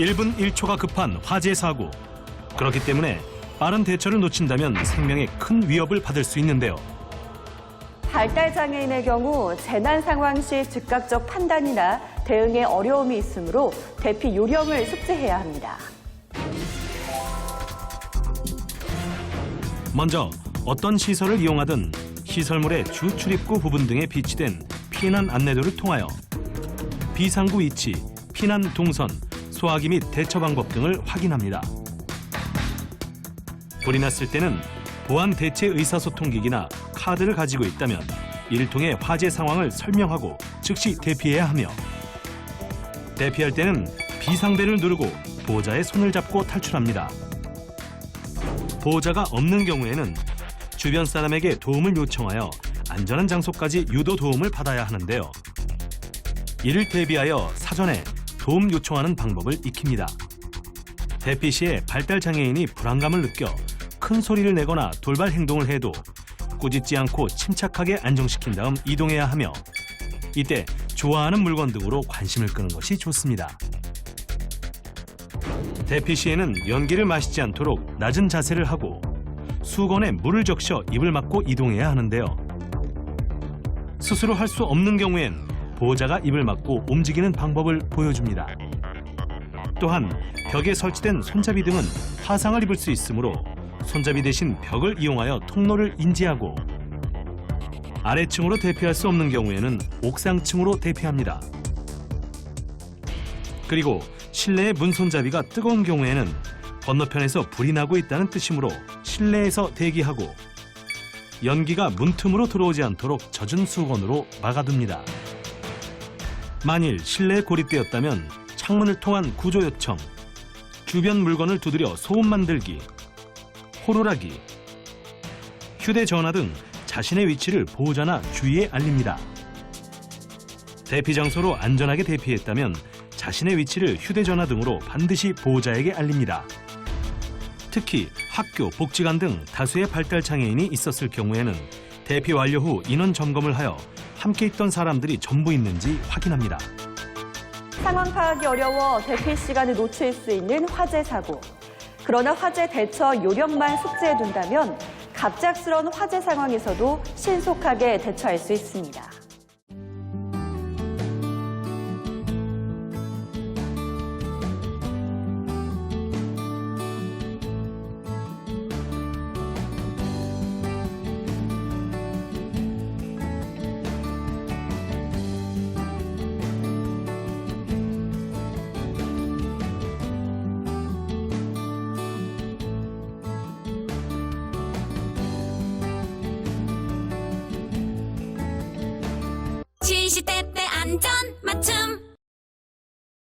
1분 1초가 급한 화재 사고. 그렇기 때문에 빠른 대처를 놓친다면 생명에 큰 위협을 받을 수 있는데요. 발달 장애인의 경우 재난 상황 시 즉각적 판단이나 대응에 어려움이 있으므로 대피 요령을 숙지해야 합니다. 먼저 어떤 시설을 이용하든 시설물의 주 출입구 부분 등에 비치된 피난 안내도를 통하여 비상구 위치, 피난 동선, 소화기 및 대처 방법 등을 확인합니다. 불이 났을 때는 보안 대체 의사소통기기나 카드를 가지고 있다면 이를 통해 화재 상황을 설명하고 즉시 대피해야 하며 대피할 때는 비상벨을 누르고 보호자의 손을 잡고 탈출합니다. 보호자가 없는 경우에는 주변 사람에게 도움을 요청하여 안전한 장소까지 유도 도움을 받아야 하는데요. 이를 대비하여 사전에 도움 요청하는 방법을 익힙니다. 대피 시에 발달 장애인이 불안감을 느껴 큰 소리를 내거나 돌발 행동을 해도 꾸짖지 않고 침착하게 안정시킨 다음 이동해야 하며 이때 좋아하는 물건 등으로 관심을 끄는 것이 좋습니다. 대피 시에는 연기를 마시지 않도록 낮은 자세를 하고 수건에 물을 적셔 입을 막고 이동해야 하는데요. 스스로 할 수 없는 경우엔 보호자가 입을 막고 움직이는 방법을 보여줍니다. 또한 벽에 설치된 손잡이 등은 화상을 입을 수 있으므로 손잡이 대신 벽을 이용하여 통로를 인지하고 아래층으로 대피할 수 없는 경우에는 옥상층으로 대피합니다. 그리고 실내의 문 손잡이가 뜨거운 경우에는 건너편에서 불이 나고 있다는 뜻이므로 실내에서 대기하고 연기가 문틈으로 들어오지 않도록 젖은 수건으로 막아둡니다. 만일 실내에 고립되었다면 창문을 통한 구조 요청, 주변 물건을 두드려 소음 만들기, 호루라기, 휴대전화 등 자신의 위치를 보호자나 주위에 알립니다. 대피 장소로 안전하게 대피했다면 자신의 위치를 휴대전화 등으로 반드시 보호자에게 알립니다. 특히 학교, 복지관 등 다수의 발달 장애인이 있었을 경우에는 대피 완료 후 인원 점검을 하여 함께 있던 사람들이 전부 있는지 확인합니다. 상황 파악이 어려워 대피 시간을 놓칠 수 있는 화재 사고. 그러나 화재 대처 요령만 숙지해 둔다면 갑작스러운 화재 상황에서도 신속하게 대처할 수 있습니다. 시시때때 안전 맞춤